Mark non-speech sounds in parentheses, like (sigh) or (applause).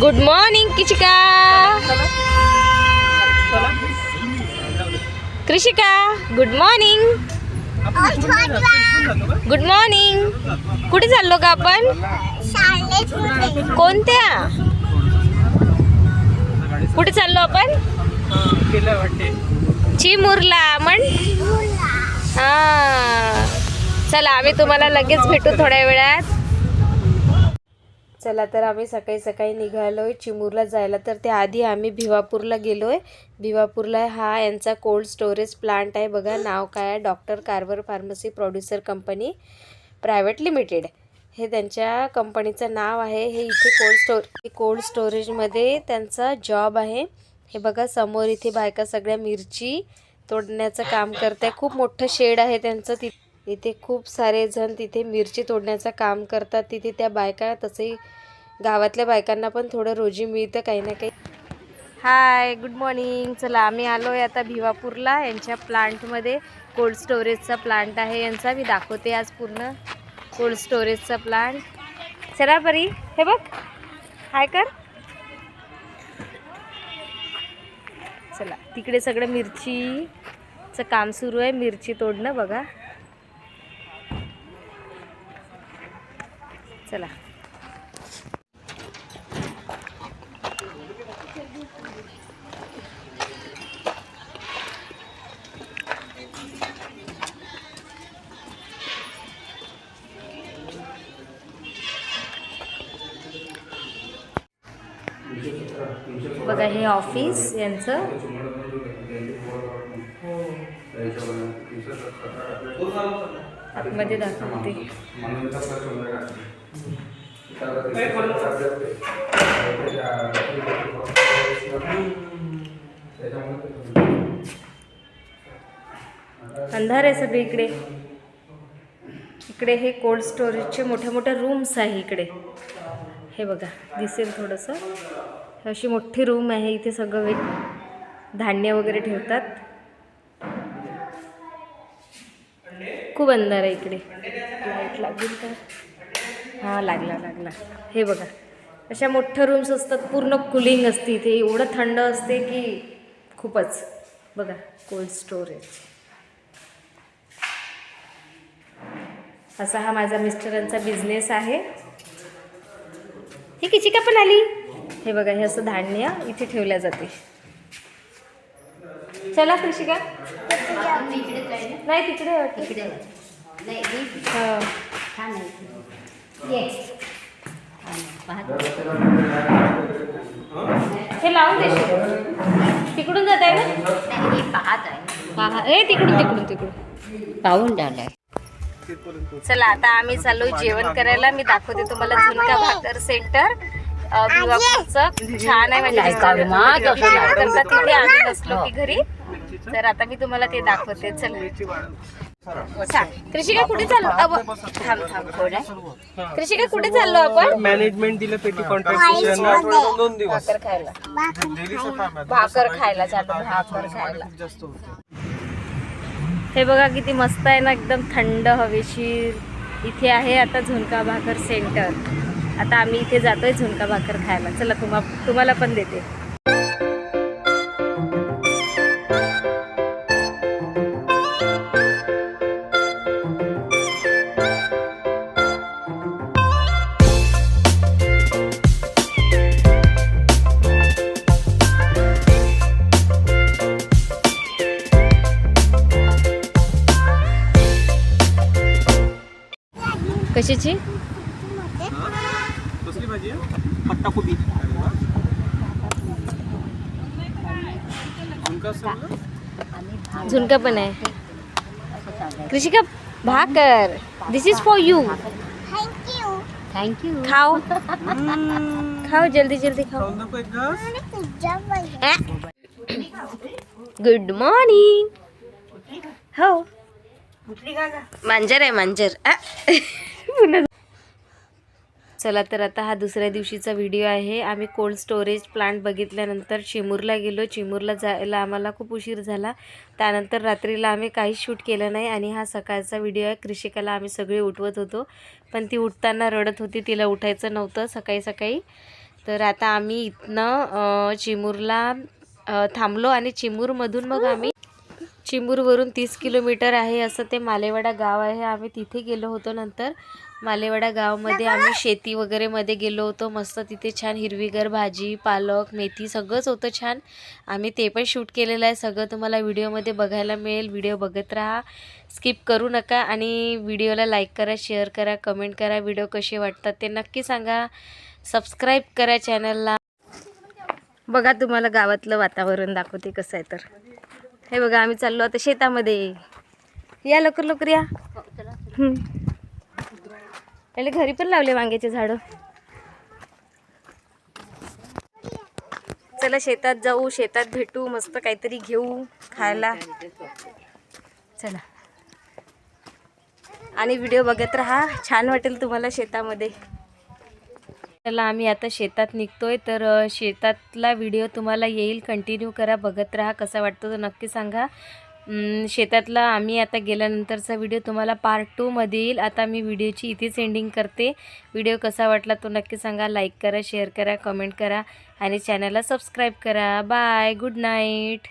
Good morning किचिका Krishika good morning good morning कुठे चाललो का आपण? कोणत्या? कुठे चाललो आपण? चिमुरला म्हण. हा. चला आम्ही तुम्हाला लगेच भेटू थोड्या वेळात. चला तर आम्ही सकाळी सकाळी निघालो आहे चिमूरला जायला. तर त्याआधी आम्ही भिवापूरला गेलो आहे भिवापूरला हा यांचा कोल्ड स्टोरेज प्लांट आहे. बघा नाव काय आहे. Doctor Carver pharmacy producer company private limited हे त्यांच्या कंपनीचं नाव आहे. हे इथे कोल्ड स्टोर कोल्ड स्टोरेजमध्ये त्यांचा जॉब आहे. हे बघा समोर इथे बायका सगळ्या मिरची तोडण्याचं काम करत आहे खूप मोठं शेड आहे त्यांचं तिथे. इथे खूप सारे जण तिथे मिरची तोडण्याचं काम करतात. तिथे त्या बायका तसंही गावातल्या बायकांना पण थोडं रोजी मिळतं काही ना काही. हाय गुड मॉर्निंग चला आम्ही आलो आहे आता भिवापूरला. यांच्या प्लांटमध्ये कोल्ड स्टोरेजचा प्लांट आहे. यांचा मी दाखवते आज पूर्ण कोल्ड स्टोरेजचा प्लांट चला परी हे बघ. हाय कर. चला तिकडे सगळं मिरचीचं काम सुरू आहे. मिरची तोडणं बघा. चला. बघा हे ऑफिस यांचं. आतमध्ये दाखवते. अंधार आहे सगळे इकडे. इकडे हे कोल्ड स्टोरेजचे मोठ्या मोठ्या रूम्स आहे इकडे. हे बघा दिसेल थोडंसं. अशी मोठी रूम आहे. इथे सगळं वेग धान्य वगैरे ठेवतात. खूप अंधार आहे इकडे. लाइट लागेल का? हां लागला लागला. हे बघा. अशा मोठ्या रूम्स असतात. पूर्ण कुलिंग असते इथे. एवढं थंड असते की खूपच. बघा कोल्ड स्टोरेज असा हा माझा मिस्टरांचा बिझनेस आहे. ही किचिका पण आली. हे बघा हे असं धान्य इथे ठेवल्या जाते. चला कृषिका. नाही तिकडे आहे. हा. हे लावून देशील तिकडून जात आहे ना? ए तिकडून तिकडून तिकडून. पाहून झालंय चला आता आम्ही चाललोय जेवण करायला. मी दाखवते तुम्हाला झुणका भाकर सेंटर. छान आहे म्हणजे तिथे आम्ही नसलो की घरी. तर आता मी तुम्हाला ते दाखवते. चला. कृषिका कुठे चाललो? थांब थांब थोडं कृषिका कुठे चाललो आपण? मॅनेजमेंट दिलं पेटी कॉन्ट्रॅक्ट दोन दिवस. भाकर खायला. भाकर खायला चाललो भाकर खायला. जास्त होतं हे बघा किती मस्त आहे ना एकदम थंड हवेशीर इथे आहे आता झुणका भाकर सेंटर. आता आम्ही इथे जातोय झुणका भाकर खायला. चला तुम्हा तुम्हाला पण देते. कशाची? भाजी आहे पत्ता कोबी झुणका असं झुणका पण आहे. कृषिका भाकर. This is for you thank you खाओ. खाओ जल्दी जल्दी खाओ. खाऊन नको एक घास गुड मॉर्निंग हो. मांजर आहे मांजर. आ. (laughs) पुन्हा चला तर आता हा दुसऱ्या दिवशीचा व्हिडिओ आहे. आम्ही कोल्ड स्टोरेज प्लांट बघितल्यानंतर चिमूरला गेलो. चिमूरला जायला आम्हाला खूप उशीर झाला. त्यानंतर रात्रीला आम्ही काहीच शूट केलं नाही आणि हा सकाळचा व्हिडिओ आहे. कृषिकाला आम्ही सगळे उठवत होतो. पण ती उठताना रडत होती. तिला उठायचं नव्हतं सकाळी सकाळी. तर आता आम्ही इथनं चिमूरला थांबलो आणि चिमूरमधून मग आम्ही चिमूरवरून तीस किलोमीटर आहे असं ते मालेवाडा गाव आहे. आम्ही तिथे गेलो होतो नंतर. मालेवाडा गावामध्ये आम्ही शेती वगैरे मध्ये गेलो होतो. मस्त तिथे छान हिरवीगार भाजी पालक मेथी सगळंच होतं छान. आम्ही ते पण शूट केलेलं आहे. सगळं तुम्हाला व्हिडिओमध्ये बघायला मिळेल. व्हिडिओ बघत राहा. स्किप करू नका आणि व्हिडिओला लाईक करा शेअर करा कमेंट करा. व्हिडिओ कसे वाटतात ते नक्की सांगा. सबस्क्राईब करा चॅनलला. बघा तुम्हाला गावातलं वातावरण दाखवते कसं आहे तर. हे बघा आम्ही चाललो आता शेतामध्ये. या लवकर लवकर या. याला घरी पण लावले वांग्याचे झाडं. चला शेतात जाऊ शेतात भेटू मस्त काहीतरी घेऊ खायला. चला. आणि व्हिडिओ बघत राहा. छान वाटेल तुम्हाला शेतामध्ये. चला आम्ही आता शेतात निघतोय तर शेतातला व्हिडिओ तुम्हाला येईल. कंटिन्यू करा बघत राहा कसा वाटतो तो नक्की सांगा. शेतातला आम्ही आता गेल्यानंतरचा व्हिडिओ तुम्हाला पार्ट टूमध्ये येईल. आता मी व्हिडिओची इथेच एंडिंग करते. व्हिडिओ कसा वाटला तो नक्की सांगा. लाईक करा शेअर करा कमेंट करा आणि चॅनलला सबस्क्राईब करा. Bye good night